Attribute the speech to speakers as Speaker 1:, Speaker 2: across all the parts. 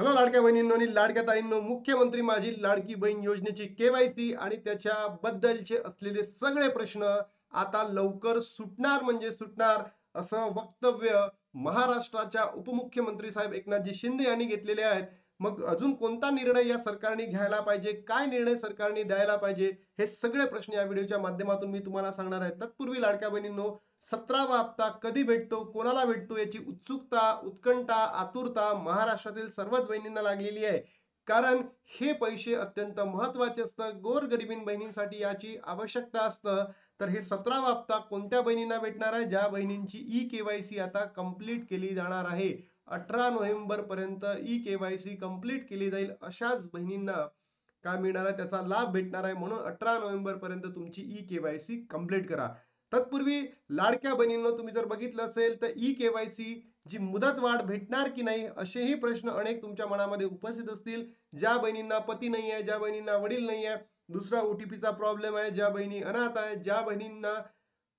Speaker 1: Hello लाडक्या बहिणींनो आणि लाडक्या ताईंनो मुख्यमंत्री माझी लाडकी बहीण योजनेची केवायसी आणि त्याच्याबद्दलचे असलेले सगळे प्रश्न आता लवकर सुटणार म्हणजे सुटणार असं वक्तव्य महाराष्ट्राच्या उपमुख्यमंत्री साहेब एकनाथजी शिंदे यांनी घेतलेले आहेत. मग अजून कोणता निर्णय या सरकारने घ्यायला पाहिजे? काय निर्णय सरकारने द्यायला पाहिजे? हे सगळे प्रश्न या व्हिडिओच्या माध्यमातून मी तुम्हाला सांगणार आहे. तत्पूर्वी लाडक्या बहिणींनो सतरावा हप्ता कधी भेटतो? कोणाला भेटतो? याची उत्सुकता उत्कंठा आतुरता महाराष्ट्रातील सर्वच बहिणींना लागलेली आहे. कारण हे पैसे अत्यंत महत्त्वाचे असतं. गोरगरिबीन बहिणींसाठी याची आवश्यकता असतं. तर हे सतरावा हप्ता कोणत्या बहिणींना भेटणार आहे? ज्या बहिणींची ई केवायसी आता कंप्लीट केली जाणार आहे. अठरा नोव्हेंबरपर्यंत E K E KYC complete केली जाईल अशाच बहिणींना काय मिळणार आहे? त्याचा लाभ भेटणार आहे म्हणून अठरा नोव्हेंबरपर्यंत तुमची ई केवायसी कंप्लीट करा. तत्पूर्वी लाडक्या बहिणींना तुम्ही जर बघितलं असेल तर ई केवायसी जी मुदत वाढ भेटणार की नाही असेही प्रश्न अनेक तुमच्या मनामध्ये उपस्थित असतील. ज्या बहिणींना पती नाही आहे ज्या बहिणींना वडील नाही आहे दुसरा ओ टी पीचा प्रॉब्लेम आहे ज्या बहिणी अनाथ आहे ज्या बहिणींना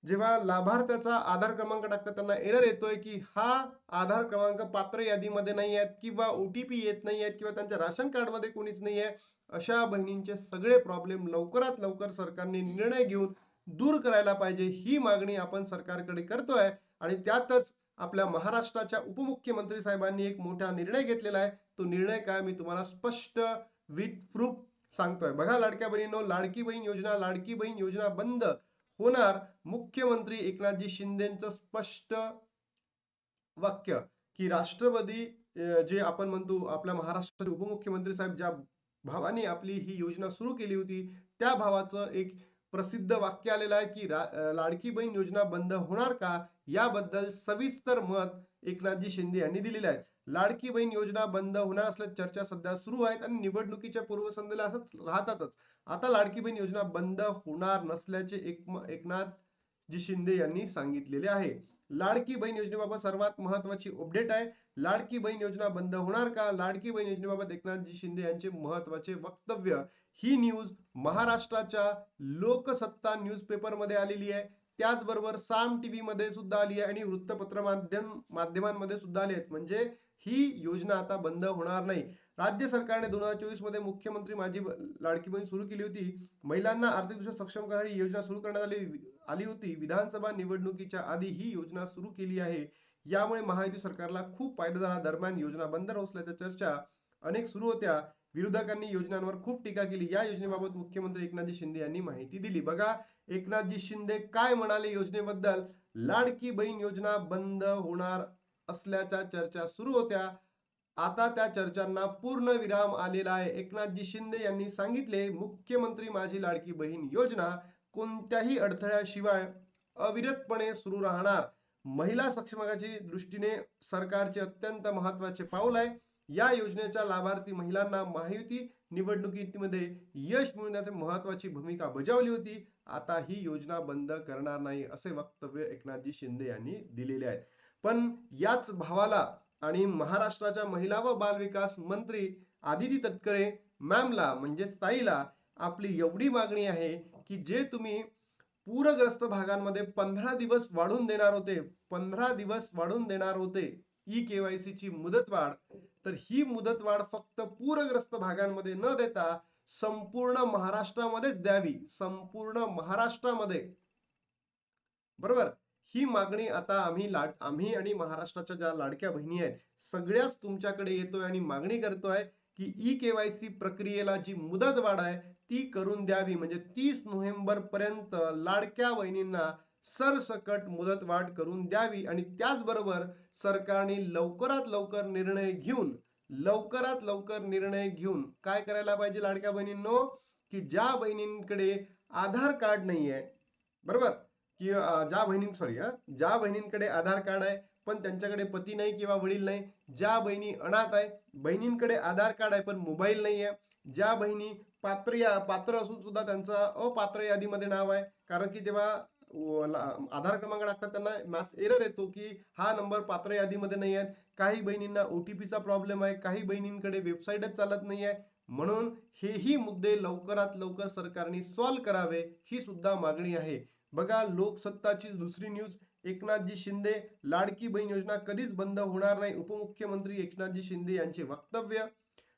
Speaker 1: जेव्हा लाभार्थ्याचा आधार क्रमांक टाकतात त्यांना एरर येतोय की हा आधार क्रमांक पात्र यादीमध्ये नाही आहेत किंवा ओ टी पी येत नाही आहेत किंवा त्यांच्या राशन कार्डमध्ये कोणीच नाही आहे अशा बहिणींचे सगळे प्रॉब्लेम लवकरात लवकर सरकारने निर्णय घेऊन दूर करायला पाहिजे ही मागणी आपण सरकारकडे करतोय. आणि त्यातच आपल्या महाराष्ट्राच्या उपमुख्यमंत्री साहेबांनी एक मोठा निर्णय घेतलेला आहे. तो निर्णय काय मी तुम्हाला स्पष्ट विथ प्रूफ सांगतोय. बघा लाडक्या बहिणीनो लाडकी बहीण योजना लाडकी बहीण योजना बंद. होणार? मुख्यमंत्री एकनाथजी शिंदेचं स्पष्ट वाक्य की राष्ट्रवादी जे आपण म्हणतो आपल्या महाराष्ट्राचे उपमुख्यमंत्री साहेब ज्या भावाने आपली ही योजना सुरू केली होती त्या भावाचं एक प्रसिद्ध वाक्य आलेलं आहे की लाडकी बहीण योजना बंद होणार का? याबद्दल सविस्तर मत एकनाथजी शिंदे यांनी दिलेले आहे. लाडकी बहीण योजना बंद होणार असल्याची चर्चा सध्या सुरू आहेत आणि निवडणुकीच्या पूर्वसंध्येला असंच राहतातच. आता लाडकी बहीण योजना बंद होणार नसल्याचे एक एकनाथजी शिंदे यांनी सांगितलेले आहे. लाडकी बहीण योजनेबाबत सर्वात महत्वाची अपडेट आहे. लाडकी बहीण योजना बंद होणार का? लाडकी बहीण योजनेबाबत एकनाथजी शिंदे यांचे महत्त्वाचे वक्तव्य. ही न्यूज महाराष्ट्राच्या लोकसत्ता न्यूजपेपरमध्ये आलेली आहे. त्याचबरोबर साम टीव्ही मध्ये सुद्धा आली आहे आणि वृत्तपत्र माध्यम माध्यमांमध्ये सुद्धा आली आहेत. म्हणजे ही योजना आता बंद होणार नाही. राज्य सरकारने दोन हजार चोवीसमध्ये मुख्यमंत्री माझी लाडकी बहीण सुरू केली होती. महिलांना आर्थिकदृष्ट्या सक्षम करणारी योजना सुरू करण्यात आली आली होती. विधानसभा निवडणुकीच्या आधी ही योजना सुरू केली आहे. यामुळे महायुती सरकारला खूप फायदा झाला. दरम्यान योजना बंद असल्याच्या चर्चा अनेक सुरू होत्या. विरोधकांनी योजनांवर खूप टीका केली. या योजनेबाबत मुख्यमंत्री एकनाथजी शिंदे यांनी माहिती दिली. बघा एकनाथजी शिंदे काय म्हणाले योजनेबद्दल? लाडकी बहीण योजना बंद होणार असल्याच्या चर्चा सुरू होत्या. आता त्या चर्चांना पूर्ण विराम आलेला आहे. एकनाथजी शिंदे यांनी सांगितले मुख्यमंत्री माझी लाडकी बहीण योजना कोणत्याही अडथळ्याशिवाय अविरतपणे सुरू राहणार. महिला सक्षमकाची दृष्टीने सरकारचे अत्यंत महत्त्वाचे पाऊल आहे. या योजनेच्या लाभार्थी महिलांना महायुती निवडणुकीमध्ये यश मिळवण्याची महत्वाची भूमिका बजावली होती. आता ही योजना बंद करणार नाही असे वक्तव्य एकनाथजी शिंदे यांनी दिलेले आहे. पण याच भावाला आणि महाराष्ट्राच्या महिला व बालविकास मंत्री आदिती तटकरे मॅमला म्हणजेच ताईला आपली एवढी मागणी आहे की जे तुम्ही पूरग्रस्त भागांमध्ये पंधरा दिवस वाढून देणार होते पंधरा दिवस वाढून देणार होते ई केवायसी ची मुदत वाढ तर ही मुदत वाढ फक्त पूरग्रस्त भागांमध्ये न देता संपूर्ण महाराष्ट्रामध्येच द्यावी संपूर्ण महाराष्ट्रामध्ये. बरोबर? ही मागणी आता आम्ही लाट आम्ही आणि महाराष्ट्राच्या ज्या लाडक्या बहिणी आहेत सगळ्याच तुमच्याकडे येतोय आणि मागणी करतोय की ई केवायसी प्रक्रियेला जी मुदत वाढ आहे ती करून द्यावी. म्हणजे तीस नोव्हेंबर पर्यंत लाडक्या बहिणींना सरसकट मुदत वाढ करून द्यावी आणि त्याचबरोबर सरकारने लवकरात लवकर निर्णय घेऊन लवकरात लवकर निर्णय घेऊन काय करायला पाहिजे लाडक्या बहिणींनो? की ज्या बहिणींकडे आधार कार्ड नाही आहे बरोबर? की ज्या बहिणी सॉरी ज्या बहिणींकडे आधार कार्ड आहे पण त्यांच्याकडे पती नाही किंवा वडील नाही ज्या बहिणी अनाथ आहे बहिणींकडे आधार कार्ड आहे पण मोबाईल नाही आहे ज्या बहिणी पात्र या पात्र असून सुद्धा त्यांचा अपात्र यादीमध्ये नाव आहे कारण की जेव्हा आधार क्रमांक टाकतात त्यांना मॅस एरर येतो की हा नंबर पात्र यादीमध्ये नाही आहेत काही बहिणींना ओ टी पीचा प्रॉब्लेम आहे काही बहिणींकडे वेबसाईटच चालत नाही आहे म्हणून हेही मुद्दे लवकरात लवकर सरकारने सॉल्व्ह करावे ही सुद्धा मागणी आहे. बघा लोकसत्ताची दुसरी न्यूज एकनाथजी शिंदे लाडकी बहीण योजना कधीच बंद होणार नाही. उपमुख्यमंत्री एकनाथजी शिंदे यांचे वक्तव्य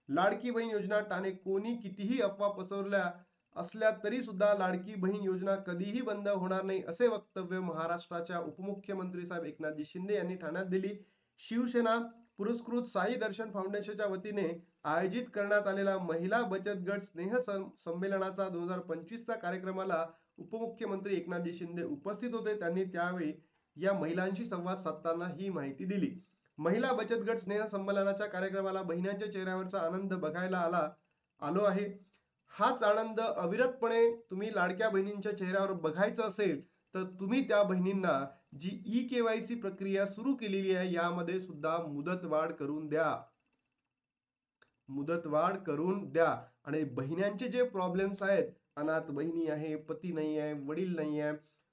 Speaker 1: लाडकी बहीण योजना ठाणे कोणी कितीही अफवा पसरल्या असल्या तरी सुद्धा लाडकी बहीण योजना कधीही बंद होणार नाही असे वक्तव्य महाराष्ट्राच्या उपमुख्यमंत्री साहेब एकनाथजी शिंदे यांनी ठाण्यात दिली. शिवसेना पुरस्कृत साई दर्शन फाउंडेशनच्या वतीने आयोजित करण्यात आलेला महिला बचत गट स्नेह संमेलनाचा दोन हजार पंचवीसचा कार्यक्रमाला उपमुख्यमंत्री एकनाथजी शिंदे उपस्थित होते. त्यांनी त्यावेळी या महिलांशी संवाद साधताना ही माहिती दिली. महिला बचत गट स्नेह संमेलनाच्या कार्यक्रमाला बहिणांच्या चेहऱ्यावरचा आनंद बघायला आला आलो आहे. हाच आनंद अविरतपणे तुम्ही लाडक्या बहिणींच्या चेहऱ्यावर बघायचा असेल तर तुम्ही त्या बहिणींना जी ई केवायसी प्रक्रिया सुरू केलेली आहे यामध्ये सुद्धा मुदतवाढ करून द्या. मुदतवाढ करून द्या. आणि बहिण्यांचे जे प्रॉब्लेम्स आहेत अनाथ बहिणी आहे पती नाही आहे वडील नाही आहे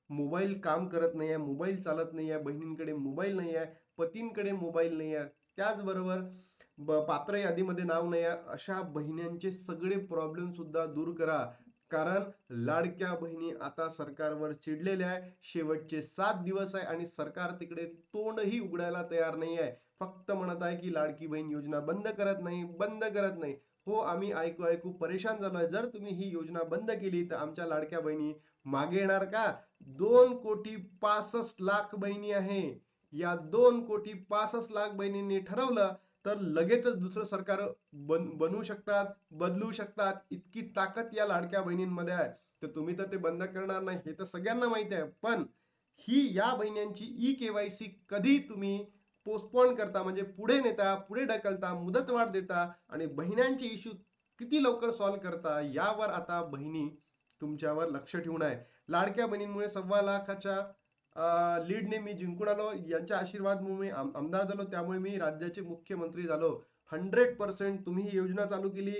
Speaker 1: मोबाईल काम करत नाही आहे मोबाईल चालत नाही आहे बहिणींकडे मोबाईल नाही आहे पतींकडे मोबाईल नाही आहे. त्याचबरोबर ब पात्र यादीमध्ये नाव नाही आहे. अशा बहिण्यांचे सगळे प्रॉब्लेम सुद्धा दूर करा. कारण लाडक्या बहिणी आता सरकारवर चिडलेल्या आहे शेवटचे सात दिवस आहे आणि सरकार तिकडे तोंडही उघडायला तयार नाही आहे. फक्त म्हणत आहे की लाडकी बहीण योजना बंद करत नाही बंद करत नाही. हो आम्ही ऐकू ऐकू परेशान झालोय. जर तुम्ही ही योजना बंद केली तर आमच्या लाडक्या बहिणी मागे येणार का? दोन कोटी पासष्ट लाख बहिणी आहे. या दोन कोटी पासष्ट लाख बहिणींनी ठरवलं तर लगेचच दुसरं सरकार बन बनवू शकतात बदलू शकतात. इतकी ताकद या लाडक्या बहिणींमध्ये आहे. तर तुम्ही तर ते बंद करणार नाही हे तर सगळ्यांना माहिती आहे. पण ही या बहिण्यांची ई केवायसी कधी तुम्ही पोस्टपोन करता म्हणजे पुढे नेता पुढे ढकलता मुदतवाढ देता आणि बहिण्यांचे इश्यू किती लवकर सॉल्व करता यावर आता बहिणी तुमच्यावर लक्ष ठेवून आहे. लाडक्या बहिणींमुळे सव्वा लाखाच्या लीडने मी जिंकून आलो. यांच्या आशीर्वादमुळे मी आम- आमदार झालो. त्यामुळे मी राज्याचे मुख्यमंत्री झालो. हंड्रेड पर्सेंट तुम्ही ही योजना चालू केली.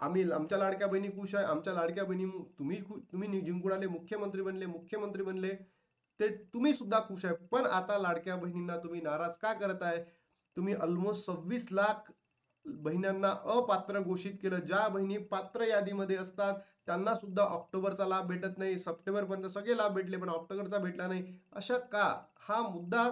Speaker 1: आम्ही आमच्या लाडक्या बहिणी खुश आहे. आमच्या लाडक्या बहिणी तुम्ही तुम्ही जिंकून आले. मुख्यमंत्री बनले. मुख्यमंत्री बनले. ते तुम्ही सुद्धा खुश आहे. पण आता लाडक्या बहिणींना तुम्ही नाराज का करत आहे? तुम्ही ऑलमोस्ट सव्वीस लाख बहिणींना अपात्र घोषित केलं. ज्या बहिणी पात्र यादीमध्ये असतात त्यांना सुद्धा ऑक्टोबरचा लाभ भेटत नाही. सप्टेंबरपर्यंत सगळे लाभ भेटले पण ऑक्टोबरचा भेटला नाही. अशा का? हा मुद्दा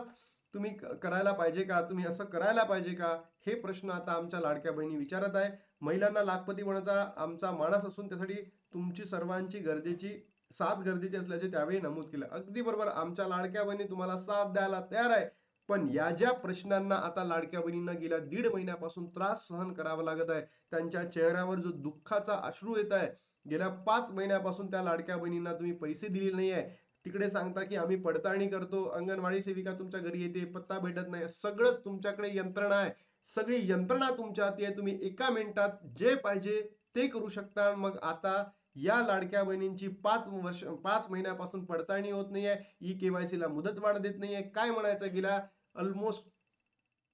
Speaker 1: तुम्ही क- करायला पाहिजे का? तुम्ही असं करायला पाहिजे का? हे प्रश्न आता आमच्या लाडक्या बहिणी विचारत आहे. महिलांना लाखपती होण्याचा आमचा मानस असून त्यासाठी तुमची सर्वांची गरजेची साथ गरजेची असल्याचे त्यावेळी नमूद केलं. अगदी बरोबर आमच्या लाडक्या बहिणी तुम्हाला साथ द्यायला तयार आहे. पण या ज्या प्रश्नांना आता लाडक्या बहिणींना गेल्या दीड महिन्यापासून त्रास सहन करावा लागत आहे त्यांच्या चेहऱ्यावर जो दुःखाचा अश्रू येत आहे गेल्या पाच महिन्यापासून त्या लाडक्या बहिणींना तुम्ही पैसे दिले नाही आहे. तिकडे सांगता की आम्ही पडताळणी करतो अंगणवाडी सेविका तुमच्या घरी येते पत्ता भेटत नाही सगळंच तुमच्याकडे यंत्रणा आहे. सगळी यंत्रणा तुमच्या हाती आहे तुम्ही एका मिनिटात जे पाहिजे ते करू शकता. मग आता या लाडक्या बहिणींची पाच वर्ष पाच महिन्यापासून पडताळणी होत नाहीये. ई केवायसी ला मुदतवाढ देत नाहीये. काय म्हणायचं गेल्या ऑलमोस्ट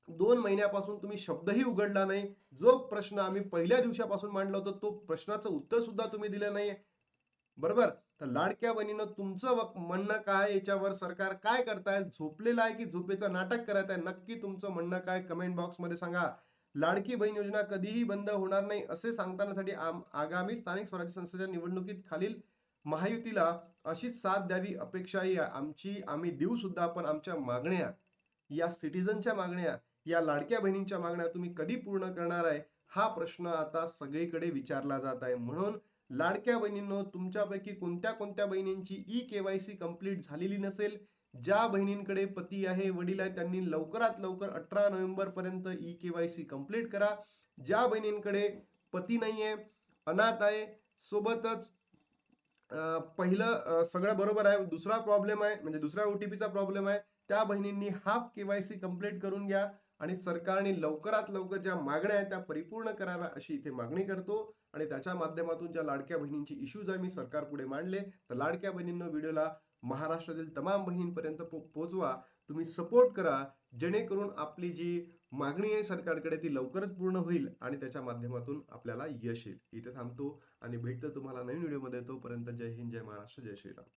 Speaker 1: दोन महिन्यापासून तुम्ही शब्दही उघडला नाही. जो प्रश्न आम्ही पहिल्या दिवसापासून मांडला होता तो प्रश्नाचं उत्तर सुद्धा तुम्ही दिलं नाहीये. बरोबर? तर लाडक्या बहिणीनं तुमचं म्हणणं काय याच्यावर सरकार काय करताय? झोपलेलं आहे की झोपेचं नाटक करत आहे? नक्की तुमचं म्हणणं काय? कमेंट बॉक्समध्ये सांगा. लाडकी बहीण योजना कधीही बंद होणार नाही असे सांगतानासाठी आगामी स्थानिक स्वराज्य संस्थेच्या निवडणुकीत खालील महायुतीला अशीच साथ द्यावी अपेक्षाही आमची आम्ही देऊ सुद्धा पण आमच्या मागण्या या सिटीजनच्या मागण्या या लाडक्या बहिणींच्या मागण्या तुम्ही कधी पूर्ण करणार आहे हा प्रश्न आता सगळीकडे विचारला जात आहे. म्हणून लाडक्या बहिणींनो तुमच्यापैकी कोणत्या कोणत्या बहिणींची ई केवायसी कंप्लीट झालेली नसेल ज्या बहिणींकडे पती आहे वडील आहे त्यांनी लवकरात लवकर अठरा नोव्हेंबर पर्यंत ई केवायसी कंप्लीट करा. ज्या बहिणींकडे पती नाहीये अनाथ आहे सोबतच पहिलं सगळं बरोबर आहे दुसरा प्रॉब्लेम आहे म्हणजे दुसऱ्या ओटीपीचा प्रॉब्लेम आहे त्या बहिणींनी हाफ केवायसी कंप्लीट करून घ्या आणि सरकारने लवकरात लवकर ज्या मागण्या आहेत त्या परिपूर्ण कराव्या अशी इथे मागणी करतो. आणि त्याच्या माध्यमातून ज्या लाडक्या बहिणींची इश्यूज आहे मी सरकार पुढे मांडले. तर लाडक्या बहिणींना व्हिडिओला महाराष्ट्रातील तमाम बहिणींपर्यंत पो- पोचवा. तुम्ही सपोर्ट करा. जेणेकरून आपली जी मागणी आहे सरकारकडे ती लवकरच पूर्ण होईल आणि त्याच्या माध्यमातून आपल्याला यश येईल. इथे थांबतो आणि भेटतो तुम्हाला नवीन व्हिडिओमध्ये. तोपर्यंत जय हिंद जय महाराष्ट्र जय श्रीराम.